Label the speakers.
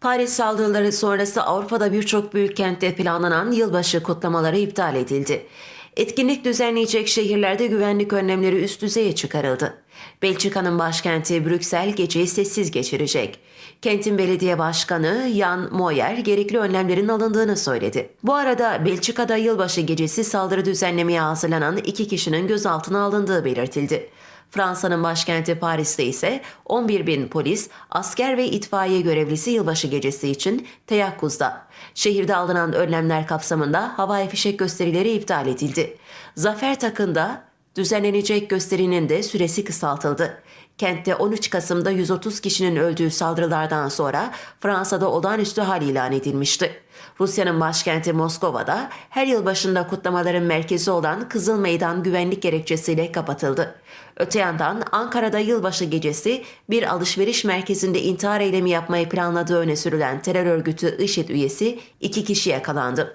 Speaker 1: Paris saldırıları sonrası Avrupa'da birçok büyük kentte planlanan yılbaşı kutlamaları iptal edildi. Etkinlik düzenleyecek şehirlerde güvenlik önlemleri üst düzeye çıkarıldı. Belçika'nın başkenti Brüksel geceyi sessiz geçirecek. Kentin belediye başkanı Jan Moyer gerekli önlemlerin alındığını söyledi. Bu arada Belçika'da yılbaşı gecesi saldırı düzenlemeye hazırlanan iki kişinin gözaltına alındığı belirtildi. Fransa'nın başkenti Paris'te ise 11 bin polis, asker ve itfaiye görevlisi yılbaşı gecesi için teyakkuzda. Şehirde alınan önlemler kapsamında havai fişek gösterileri iptal edildi. Zafer Takı'nda düzenlenecek gösterinin de süresi kısaltıldı. Kentte 13 Kasım'da 130 kişinin öldüğü saldırılardan sonra Fransa'da olağanüstü hal ilan edilmişti. Rusya'nın başkenti Moskova'da her yıl başında kutlamaların merkezi olan Kızıl Meydan güvenlik gerekçesiyle kapatıldı. Öte yandan Ankara'da yılbaşı gecesi bir alışveriş merkezinde intihar eylemi yapmayı planladığı öne sürülen terör örgütü IŞİD üyesi iki kişi yakalandı.